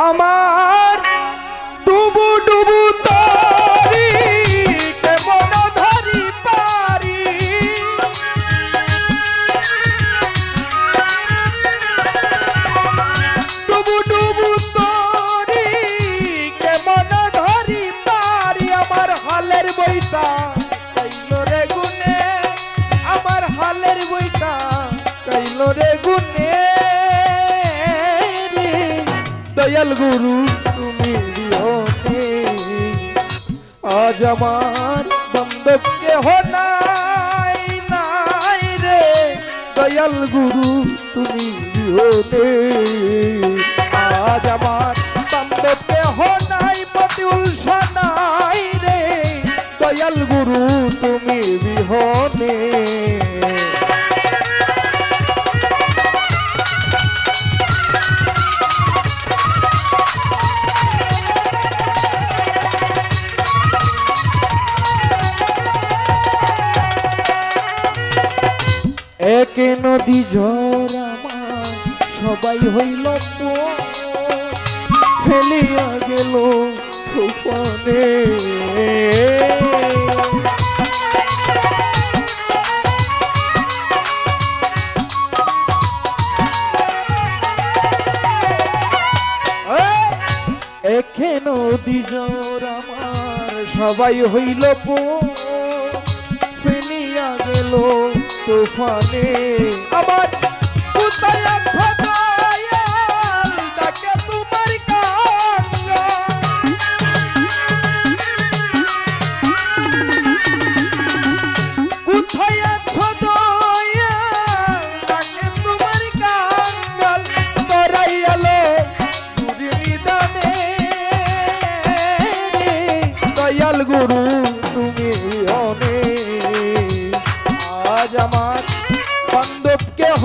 আমার ডুবু ডুবু গুরু, তুমি বিহনে আজ আমার বান্ধব কেহ নাই নাই রে। দয়াল গুরু, তুমি বিহনে আজ আমার বান্ধব কেহ নাই প্রতি উৎসা এক নদী আমার সবাই হইল ফেলিয়া গেল তুফানে। নদী আমার সবাই হইল পর, তুফানে আমার আজ আমার বান্ধব কেহ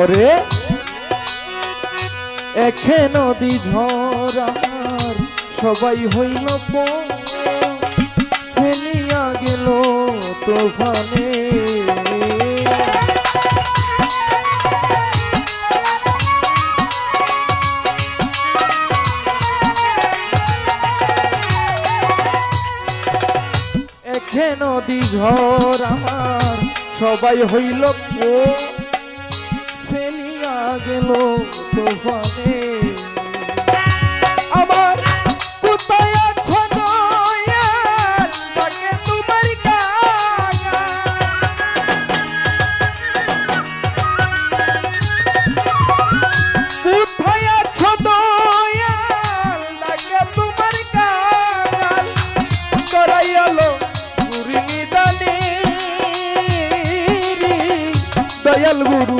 ওরে এখে নদী আমার সবাই হইল ফেলিয়া গেল তোফানে। এখে নদী ঝড় আমার সবাই হইল পর, গেল তোফানে আমার কোথায় আছো ডাকে তোমার কোথায় আছো ডাকে তোমার গুরি নিদানে। রে। দয়াল গুরু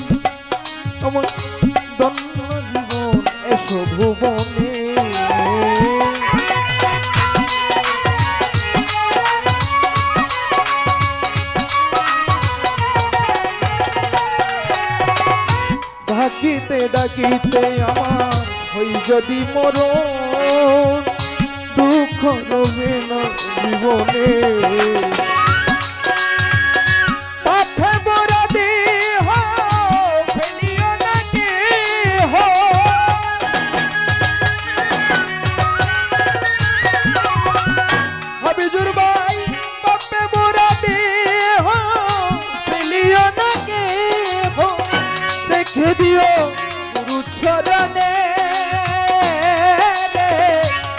আমার দন্ন জীবন এসো ডাকিতে ডাকিতে আমার হই যদি মরণ দুঃখ রবে না জীবনে।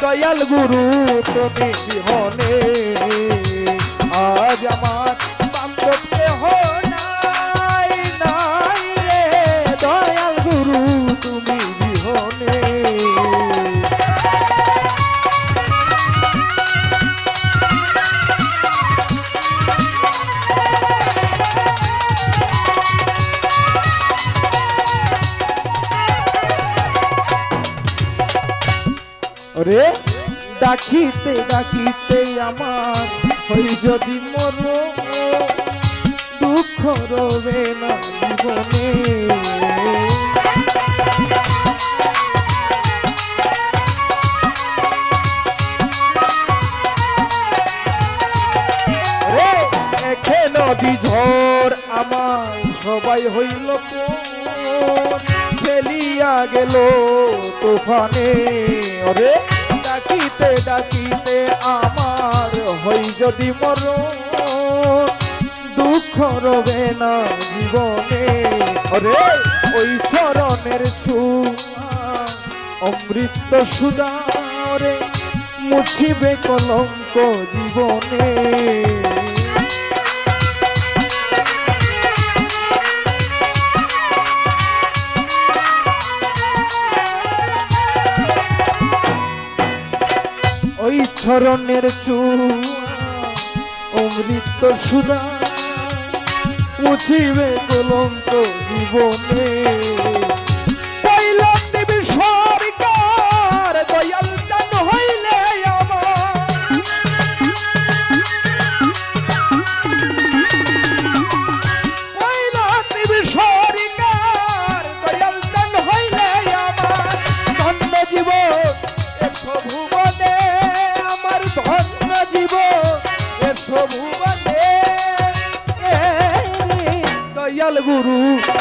দয়াল গুরু তুমি জীবনে আজ আমার রে? ডাকিতে ডাকিতে আমার হই যদি মর, দুঃখ রবে না জীবনে। নদী ঝড় আমার সবাই হইল কোন? ফেলিয়া গেল তুফানে। ওরে, ডাকিতে ডাকিতে আমার হই যদি মর দুঃখ রবে না জীবনে। ওরে, ওই চরণের ছুঁয়া, অমৃত সুদারে মুছিবে কলঙ্ক জীবনে। চরণের চুয়া অমৃত সুদা মুছিবে কলঙ্ক জীবনে।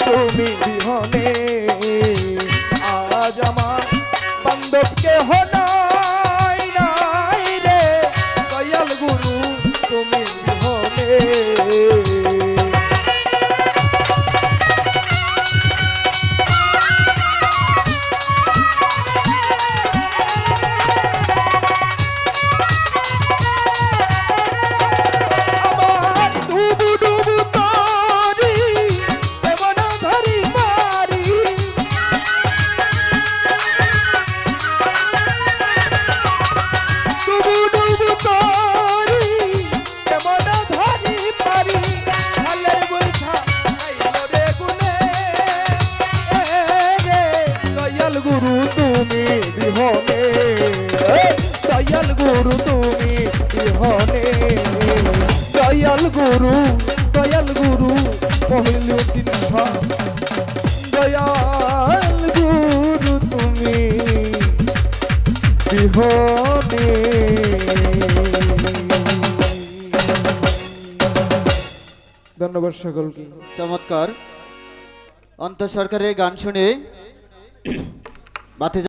তুমি বিহনে আজ আমার বান্ধবকে হনাই গুরু তুমি বিহনে। দয়াল গুরু তুমি বিহনে। দয়াল গুরু দয়াল গুরু, পহিল দয়াল গুরু তুমি ধন্যবাদ সকলকে। চমৎকার। অন্ত সরকারের গান শুনে 마태자